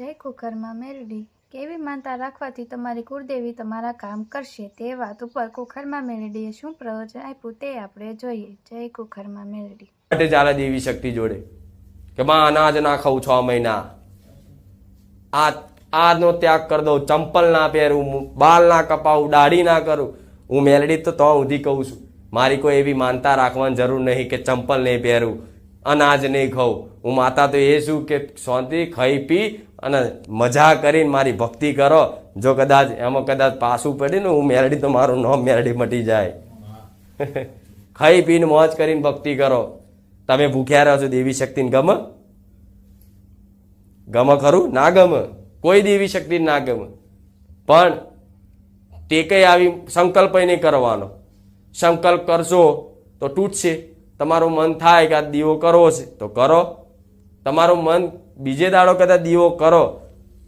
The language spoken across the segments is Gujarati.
જય કુકરમાં મેળવી કેવી માનતા રાખવાથી તમારી કુળદેવી તમારા કામ કરશે તે વાત ઉપર કુખરમાં મેલડીએ શું પ્રવચન આપ્યું તે આપણે જોઈએ. જય કુખરમાં મેલડી. માટે ચાલે દેવી શક્તિ જોડે કે માં અનાજ ના ખાઉં છ મહિના. આ આનો ત્યાગ કરી દઉં, ચંપલ ના પહેરું બાલ ના કપાવું, દાઢી ના કરું. હું મેલડી તો તો ઊંધી કહું છું. મારી કોઈ એવી માનતા રાખવાની જરૂર નહીં કે ચંપલ નહીં પહેરું. અનાજ નહીં ખાઉં. હું માતા તો એ છું કે શાંતિ ખાઈ પી અને મજા કરીને મારી ભક્તિ કરો. જો કદાચ એમાં કદાચ પાછું પડ્યું ને હું મેરડી તો મારું નામ મેરડી મટી જાય. ખાઈ પીને મોજ કરીને ભક્તિ કરો. તમે ભૂખ્યા રહો છો દેવી શક્તિને ગમ? ગમ ખરું? ના ગમ. કોઈ દેવી શક્તિ ના ગમ. પણ તે કઈ આવી સંકલ્પ નહીં કરવાનો. સંકલ્પ કરશો તો તૂટશે. તમારું મન થાય કે આ દીવો કરવો છે, તો કરો. તમારું મન બીજે દાડો કદાચ દીવો કરો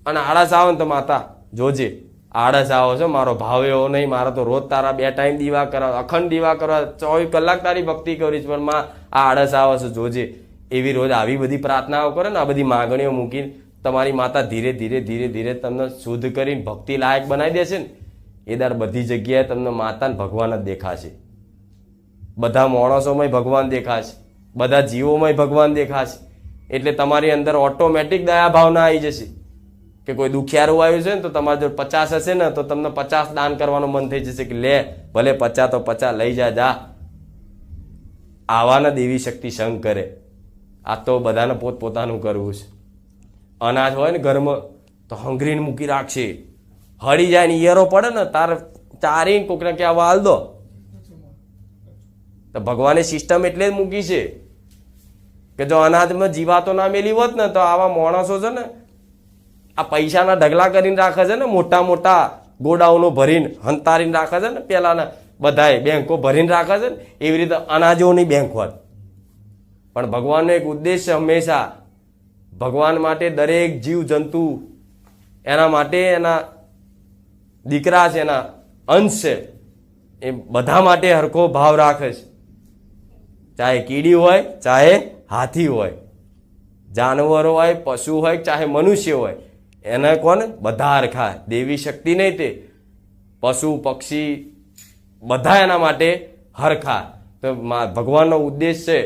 અને આળસ આવો ને તો માતા જોજે. આળસ આવો છો, મારો ભાવ એવો નહીં, મારો તો રોજ તારા બે ટાઈમ દીવા કરવા, અખંડ દીવા કરવા, ચોવીસ કલાક તારી ભક્તિ કરીશ પણ માં આ આળસ આવે છે, જોજે. એવી રોજ આવી બધી પ્રાર્થનાઓ કરે ને, આ બધી માગણીઓ મૂકીને તમારી માતા ધીરે ધીરે ધીરે ધીરે તમને શુદ્ધ કરીને ભક્તિ લાયક બનાવી દેશે ને. એ દર બધી જગ્યાએ તમને માતાને ભગવાન જ દેખાશે. બધા માણસોમાં ભગવાન દેખાશે. બધા જીવોમાં ભગવાન દેખાશે. એટલે તમારી અંદર ઓટોમેટિક દયા ભાવના આવી જશે. કે કોઈ દુખિયારું આવ્યું છે ને તો તમારે જો પચાસ હશે ને, તો તમને પચાસ દાન કરવાનું મન થઈ જશે કે લે, ભલે પચાસ તો પચાસ લઈ જા જા. આવાના દેવી શક્તિ સંગ કરે. આ તો બધાને પોત પોતાનું કરવું છે. અનાજ હોય ને ઘરમાં, તો હંગરીને મૂકી રાખશે. હળી જાય ને ઈયરો પડે ને, તાર ચારીને કોકને ક્યાં વાલ દો. તો ભગવાને સિસ્ટમ એટલે જ મૂકી છે. કે જો અનાજમાં જીવાતો ના મેલી હોત ને, તો આવા માણસો છે ને, આ પૈસાના ઢગલા કરીને રાખે છે ને, મોટા મોટા ગોડાઉનો ભરીને, હંતારીને રાખે છે ને પહેલાંના બધાએ બેંકો ભરીને રાખે છે ને, એવી રીતે અનાજોની બેંક હોત. પણ ભગવાનનો એક ઉદ્દેશ હંમેશા ભગવાન માટે દરેક જીવ જંતુ એના માટે એના દીકરા છે, એના અંશ છે, એ બધા માટે હરખો ભાવ રાખે છે. ચાહે કીડી હોય, ચાહે હાથી હોય, જાનવરો હોય, પશુ હોય, ચાહે મનુષ્ય હોય, એને કોને બધા હરખા દેવી શક્તિ નહીં તે. પશુ, પક્ષી બધા એના માટે હરખા તો ભગવાનનો ઉદ્દેશ છે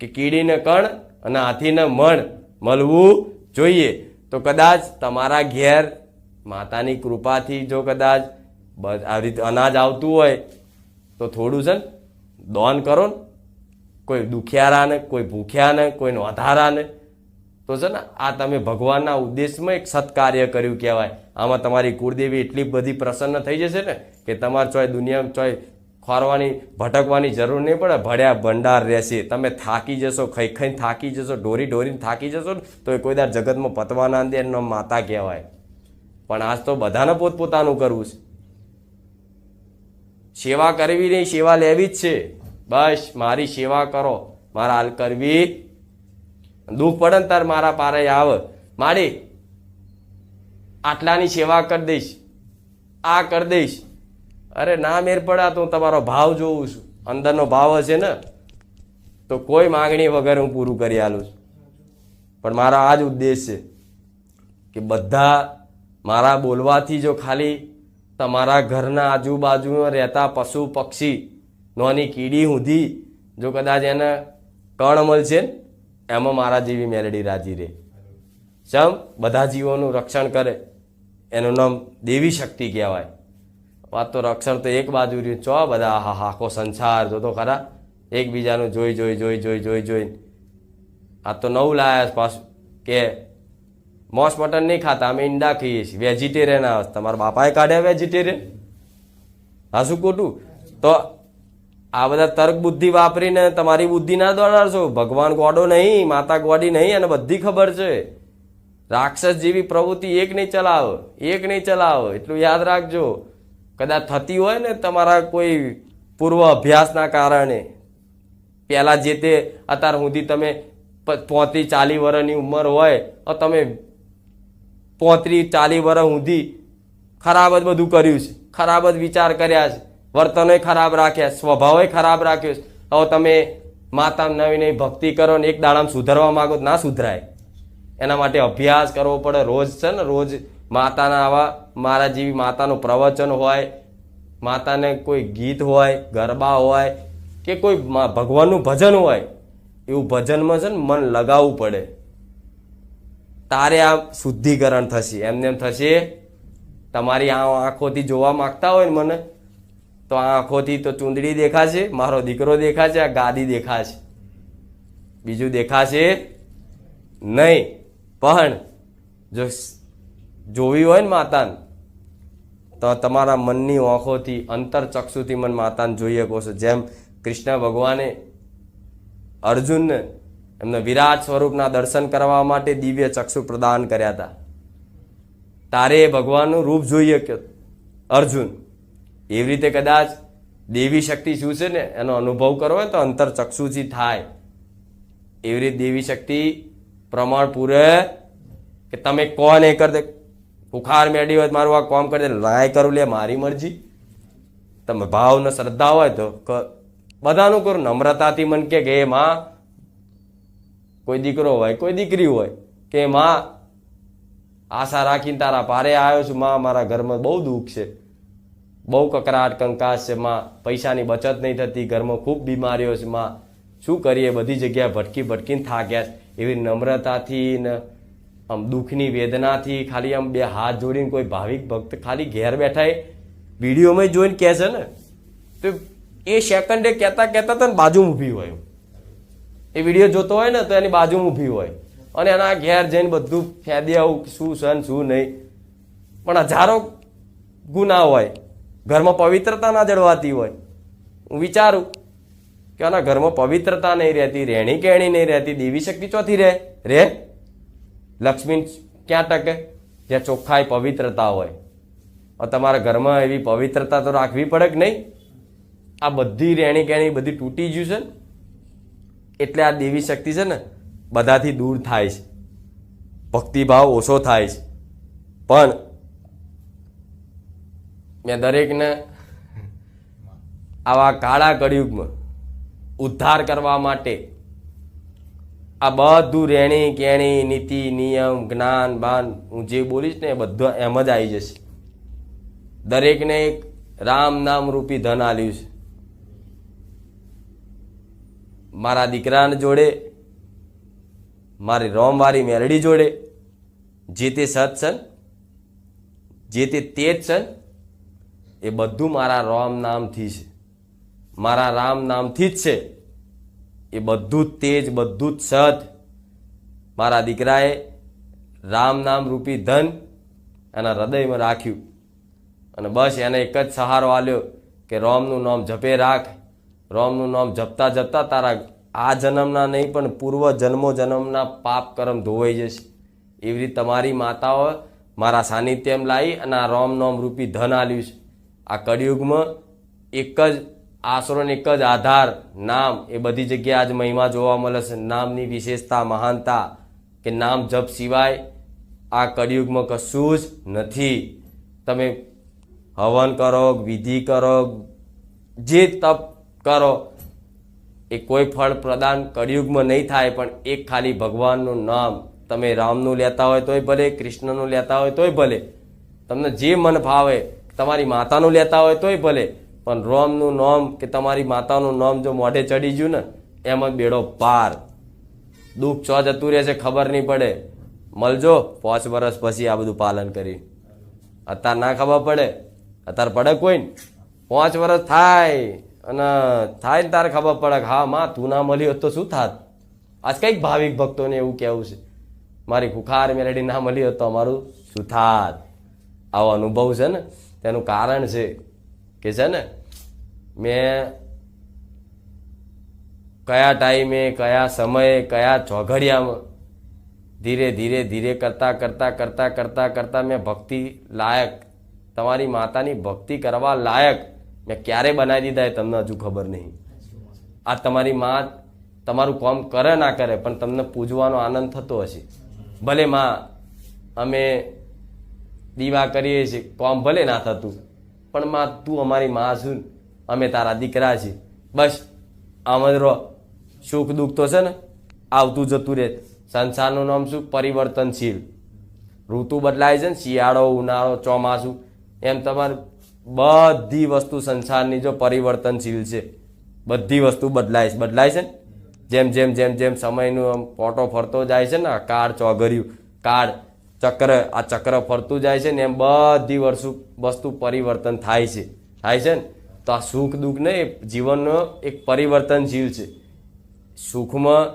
કે કીડીને કણ અને હાથીને મણ મળવું જોઈએ. તો કદાચ તમારા ઘેર માતાની કૃપાથી જો કદાચ આવી રીતે અનાજ આવતું હોય, તો થોડું છે ને, દોન કરો ને. કોઈ દુખિયારાને, કોઈ ભૂખ્યાને કોઈ નોંધારાને તો છે ને, આ તમે ભગવાનના ઉદ્દેશમાં એક સત્કાર્ય કર્યું કહેવાય. આમાં તમારી કુળદેવી એટલી બધી પ્રસન્ન થઈ જશે ને કે તમારે ચોય દુનિયામાં ચોય ખોરવાની, ભટકવાની જરૂર નહીં પડે. ભળ્યા ભંડાર રહેશે. તમે થાકી જશો ખાઈ ખાઈને થાકી જશો, ઢોરી ઢોરીને થાકી જશો ને, તો એ કોઈ દાર જગતમાં પતવાના ના દે એનો માતા કહેવાય. પણ આજ તો બધાને પોતપોતાનું કરવું છે. સેવા કરવી નહીં, સેવા લેવી જ છે. બસ, મારી સેવા કરો. મારા હાલ કરવી. દુઃખ પડે ને તાર મારા પારે આવ. માડી આટલાની સેવા કરી દઈશ. આ કરી દઈશ. અરે ના મેર પડ્યા તો હું તમારો ભાવ જોઉં છું. અંદરનો ભાવ હશે ને, તો કોઈ માગણી વગર હું પૂરું કરી આલું છું. પણ મારો આ જ ઉદ્દેશ છે કે બધા મારા બોલવાથી જો ખાલી તમારા ઘરના આજુબાજુમાં રહેતા પશુ પક્ષી નોની કીડી ઊંધી, જો કદાચ એને કણ મળશે એમાં મારા જેવી મેલડી રાજી રહે સમ બધા જીવોનું રક્ષણ કરે. એનું નામ દેવી શક્તિ કહેવાય. વાત તો રક્ષણ તો એક બાજુ રહ્યું. ચો બધા હા આખો સંસાર જોતો ખરા, એકબીજાનું જોઈ જોઈ જોઈ જોઈ જોઈ જોઈ આ તો નવું લાયા પાછું. કે મોસ મટન નહીં ખાતા, અમે ઈંડા ખાઈએ છીએ. વેજીટેરિયન આવે તમારા બાપાએ કાઢ્યા વેજીટેરિયન? હા શું ખોટું? તો આ બધા તર્ક બુદ્ધિ વાપરીને તમારી બુદ્ધિ ના દોડાડશો. ભગવાન ગોડો નહીં, માતા ગોડી નહીં, અને બધી ખબર છે. રાક્ષસ જેવી પ્રવૃત્તિ એક નહીં ચલાવો, એક નહીં ચલાવો, એટલું યાદ રાખજો. કદાચ થતી હોય ને તમારા કોઈ પૂર્વ અભ્યાસના કારણે. પહેલાં જે તે અત્યાર સુધી તમે પોત્રીસ ચાલીસ વર્ષની ઉંમર હોય, તો તમે પોત્રીસ ચાલીસ વર્ષ સુધી ખરાબ જ બધું કર્યું છે. ખરાબ જ વિચાર કર્યા છે. વર્તનોય ખરાબ રાખ્યા સ્વભાવે ખરાબ રાખ્યો. હવે તમે માતા નવી નવી ભક્તિ કરો ને એક દાડામાં સુધરવા માંગો ના સુધરાય. એના માટે અભ્યાસ કરવો પડે. રોજ છે ને, રોજ માતાના આવા, મારા જેવી માતાનું પ્રવચન હોય, માતાને કોઈ ગીત હોય, ગરબા હોય, કે કોઈ ભગવાનનું ભજન હોય, એવું ભજનમાં છે ને મન લગાવવું પડે. તારે આ શુદ્ધિકરણ થશે. એમને એમ થશે, તમારી આ આંખોથી જોવા માગતા હોય ને મને તો આ આંખોથી તો ચૂંદડી દેખાશે, મારો દીકરો દેખાશે, આ ગાદી દેખાશે. બીજું દેખાશે નહીં. પણ જો જોવી હોય ને માતાને, તો તમારા મનની આંખોથી અંતર ચક્ષુથી મન માતાને જોઈ શકો છો જેમ કૃષ્ણ ભગવાને અર્જુનને એમના વિરાટ સ્વરૂપના દર્શન કરવા માટે દિવ્ય ચક્ષુ પ્રદાન કર્યા હતા. તારે ભગવાનનું રૂપ જોઈએ કે અર્જુન? એવી રીતે કદાચ દેવી શક્તિ શું છે ને, એનો અનુભવ કરવો હોય તો અંતર ચક્ષુથી થાય. એવી રીતે દેવી શક્તિ પ્રમાણ પૂરે કે તમે કોણ એ કરી દે બુખાર મેળવી હોય મારું આ કોમ કરી દે નાય કરું લે, મારી મરજી. તમે ભાવને શ્રદ્ધા હોય તો બધાનું કરું, નમ્રતાથી મન કે કે એ માં, કોઈ દીકરો હોય, કોઈ દીકરી હોય, કે માં, આશા રાખીને તારા પારે આવ્યો છું, માં, મારા ઘરમાં બહુ દુઃખ છે. બહુ કકરાટ કંકાસ છે માં પૈસાની બચત નહીં થતી, ઘરમાં ખૂબ બીમારીઓ છે, માં શું કરીએ? બધી જગ્યાએ ભટકી ભટકીને થાક્યા એવી નમ્રતાથી ને આમ દુઃખની વેદનાથી ખાલી આમ બે હાથ જોડીને કોઈ ભાવિક ભક્ત ખાલી ઘેર બેઠા એ વિડીયોમાં જોઈને કહે છે ને, તો એ સેકન્ડે કહેતા કહેતા તને બાજુમાં ઊભી હોય. એ વીડિયો જોતો હોય ને તો એની બાજુમાં ઊભી હોય. અને એના ઘેર જઈને બધું ફેદી આવું શું છે ને શું નહીં. પણ હજારો ગુના હોય. ઘરમાં પવિત્રતા ના જળવાતી હોય. હું વિચારું કે આના ઘરમાં પવિત્રતા નહીં રહેતી, રહેણી કેણી નહીં રહેતી, દેવી શક્તિ ચોથી રહે? રે લક્ષ્મી ક્યાં ટકે? જ્યાં ચોખ્ખાઈ પવિત્રતા હોય. તમારા ઘરમાં એવી પવિત્રતા તો રાખવી પડે કે નહીં? આ બધી રહેણી કેણી બધી તૂટી ગયું છે ને? એટલે આ દેવી શક્તિ છે ને, બધાથી દૂર થાય છે. ભક્તિભાવ ઓછો થાય છે. પણ મેં દરેકને આવા કાળા કળિયુગમાં ઉદ્ધાર કરવા માટે આ બધું રહેણી કેણી નીતિ નિયમ જ્ઞાન બાન હું જે બોલીશ ને એ બધું એમ જ આવી જશે. દરેકને એક રામ નામ રૂપી ધન આલ્યું છે. મારા દીકરાને જોડે મારી રોમવારી મેલડી જોડે જે તે સત્સન જે તે તેજ છે ને, એ બધું મારા રામ નામથી છે. મારા રામ નામથી જ છે. એ બધું જ તેજ, બધું જ સત મારા દીકરાએ રામ નામ રૂપી ધન એના હૃદયમાં રાખ્યું. અને બસ એને એક જ સહારો આલ્યો કે, રોમનું નામ જપે રાખ. રોમનું નામ જપતા જપતા તારા આ જન્મના નહીં, પણ પૂર્વ જન્મો જન્મના પાપ કર્મ ધોવાઈ જશે. એવી રીતે તમારી માતાઓ મારા સાનિધ્યમ લાવી અને આ રોમ નામ રૂપી ધન આલ્યું છે. આ કળિયુગમાં એક જ આશરો એક જ આધાર, નામ, એ બધી જગ્યાએ આજ મહિમા જોવા મળે છે. નામની વિશેષતા, મહાનતા, કે નામ જપ સિવાય આ કળિયુગમાં કશું જ નથી. તમે હવન કરો, વિધિ કરો, જે તપ કરો, એ કોઈ ફળ પ્રદાન કળિયુગમાં નહીં થાય, પણ એક ખાલી ભગવાનનું નામ તમે રામનું લેતા હોય તોય ભલે, કૃષ્ણનું લેતા હોય તોય ભલે. તમને જે મન ફાવે તમારી માતાનું લેતા હોય તોય ભલે, પણ રોમનું નોમ કે તમારી માતાનું નામ જો મોઢે ચડી ગયું ને, એમ બેડો પાર. દુઃખ ચો જતું રહેશે ખબર નહીં પડે. મળજો પાંચ વર્ષ પછી આ બધું પાલન કરી. અત્યારે ના ખબર પડે. અત્યારે પડે કોઈ પાંચ વર્ષ થાય અને થાય ને તારે ખબર પડે હા, માં, તું ના મળી હોત તો શું થાત? આજ કંઈક ભાવિક ભક્તોને એવું કહેવું છે. મારી ખુખાર મેલેડી ના મળી હોત તો અમારું શું થાત? આવો અનુભવ છે ને? તેનું કારણ છે કે છે ને, મેં કયા ટાઈમે, કયા સમયે, કયા ચોઘડિયામાં ધીરે ધીરે ધીરે કરતાં કરતાં કરતાં કરતાં કરતાં મેં ભક્તિ લાયક, તમારી માતાની ભક્તિ કરવા લાયક મેં ક્યારે બનાવી દીધા એ તમને હજુ ખબર નહીં. આ તમારી માં તમારું કામ કરે ના કરે, પણ તમને પૂજવાનો આનંદ થતો હશે. ભલે માં, અમે દીવા કરીએ છીએ. કોમ ભલે ના થતું, પણ માં તું અમારી માં છું અમે તારા દીકરા છીએ. બસ, આમ જ રહો. સુખ દુઃખ તો છે ને? આવતું જતું રહે. સંસારનું નામ શું? પરિવર્તનશીલ. ઋતુ બદલાય છે ને? શિયાળો, ઉનાળો, ચોમાસું. એમ તમારે બધી વસ્તુ સંસારની જો પરિવર્તનશીલ છે. બધી વસ્તુ બદલાય છે. બદલાય છે ને? જેમ જેમ જેમ જેમ સમયનું આમ પોટો ફરતો જાય છે ને? કાળ ચોઘર્યું. કાળ ચક્ર, આ ચક્ર ફરતું જાય છે ને એમ બધી વર્ષુ, વસ્તુ પરિવર્તન થાય છે. થાય છે ને? તો આ સુખ દુઃખ ને જીવનનો એક પરિવર્તનશીલ છે. સુખમાં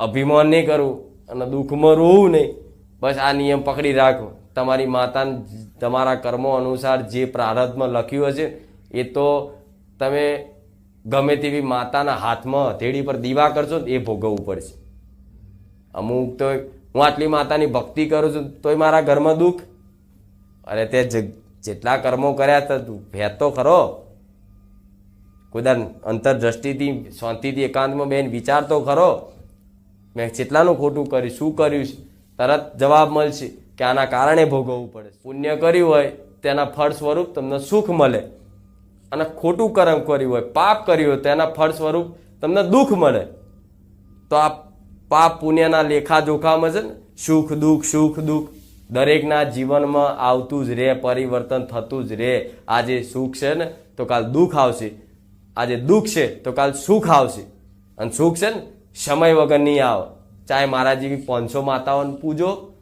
અભિમાન નહીં કરવું અને દુઃખમાં રોવું નહીં. બસ આ નિયમ પકડી રાખો. તમારી માતાને તમારા કર્મો અનુસાર જે પ્રારબ્ધમાં લખ્યું હશે, એ તો તમે ગમે તેવી માતાના હાથમાં હથેળી પર દીવા કરશો એ ભોગવવું પડશે. અમુક તો હું આટલી માતાની ભક્તિ કરું છું, તોય મારા ઘરમાં દુઃખ? અરે તે જેટલા કર્મો કર્યા હતા તું ભેદ તો ખરો. કુદાર અંતરદ્રષ્ટિથી, શાંતિથી એકાંતમાં બેન વિચાર તો ખરો. મેં જેટલાનું ખોટું કર્યું, શું કર્યું છે, તરત જવાબ મળશે કે આના કારણે ભોગવવું પડે. પુણ્ય કર્યું હોય, તેના ફળ સ્વરૂપ તમને સુખ મળે. અને ખોટું કર્મ કર્યું હોય, પાપ કર્યું હોય, તેના ફળ સ્વરૂપ તમને દુઃખ મળે. તો આ પાપ પુણ્યના લેખા જોખામાં છે ને, સુખ, દુઃખ સુખ, દુઃખ, દરેકના જીવનમાં આવતું જ રહે પરિવર્તન થતું જ રહે આજે સુખ છે ને, તો કાલ દુઃખ આવશે. આજે દુઃખ છે, તો કાલ સુખ આવશે. અને સુખ છે ને, સમય વગર નહીં આવે. ચાહે મારા પાંચસો માતાઓને પૂજો,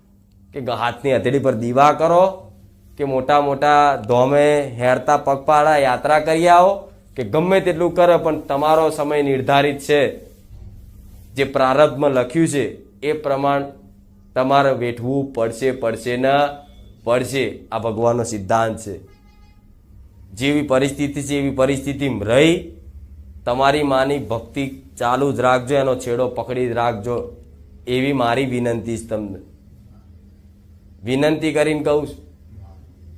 કે હાથની હથેળી પર દીવા કરો, કે મોટા મોટા ધોમે હેરતા પગપાળા યાત્રા કરી આવો, કે ગમે તેટલું કરે, પણ તમારો સમય નિર્ધારિત છે. જે પ્રારબ્ધમાં લખ્યું છે, એ પ્રમાણ તમારે વેઠવું પડશે પડશે ન પડશે. આ ભગવાનનો સિદ્ધાંત છે. જેવી પરિસ્થિતિ છે, એવી પરિસ્થિતિમાં રહી. તમારી માની ભક્તિ ચાલુ જ રાખજો, એનો છેડો પકડી જ રાખજો. એવી મારી વિનંતી છે તમને. વિનંતી કરીને કહું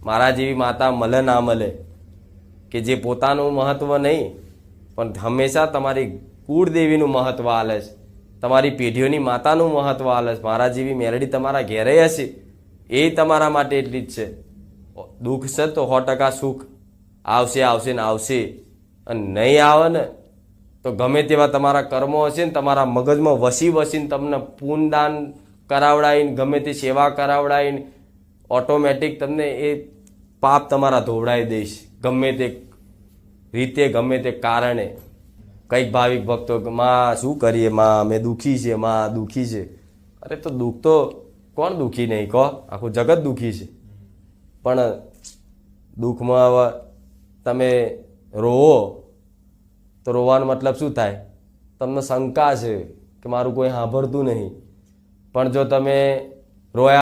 મારા જેવી માતા મળે ના મળે, કે જે પોતાનું મહત્વ નહીં, પણ હંમેશા તમારી કુળદેવીનું મહત્વ આલે છે. તમારી પેઢીઓની માતાનું મહત્વ હાલે છે. મારા જેવી મેલડી તમારા ઘેરે હશે. એ તમારા માટે એટલી જ છે. દુઃખ છે તો સો ટકા સુખ. આવશે આવશે ને આવશે. અને નહીં આવે ને, તો ગમે તેવા તમારા કર્મો હશે ને, તમારા મગજમાં વસી વસીને તમને પૂનદાન કરાવડાવીને, ગમે તે સેવા કરાવડાવીને ઓટોમેટિક તમને એ પાપ તમારા ધોવડાવી દઈશ. ગમે તે રીતે, ગમે તે કારણે. કંઈક ભાવિક ભક્તો કે, માં, શું કરીએ, માં? અમે દુઃખી છે, માં, દુઃખી છે. અરે, તો દુઃખ તો કોણ દુઃખી નહીં, કહો. આખું જગત દુઃખી છે. પણ દુઃખમાં હવે તમે રોવો, તો રોવાનો મતલબ શું થાય? તમને શંકા છે કે મારું કોઈ સાંભળતું નહીં. પણ જો તમે રોયા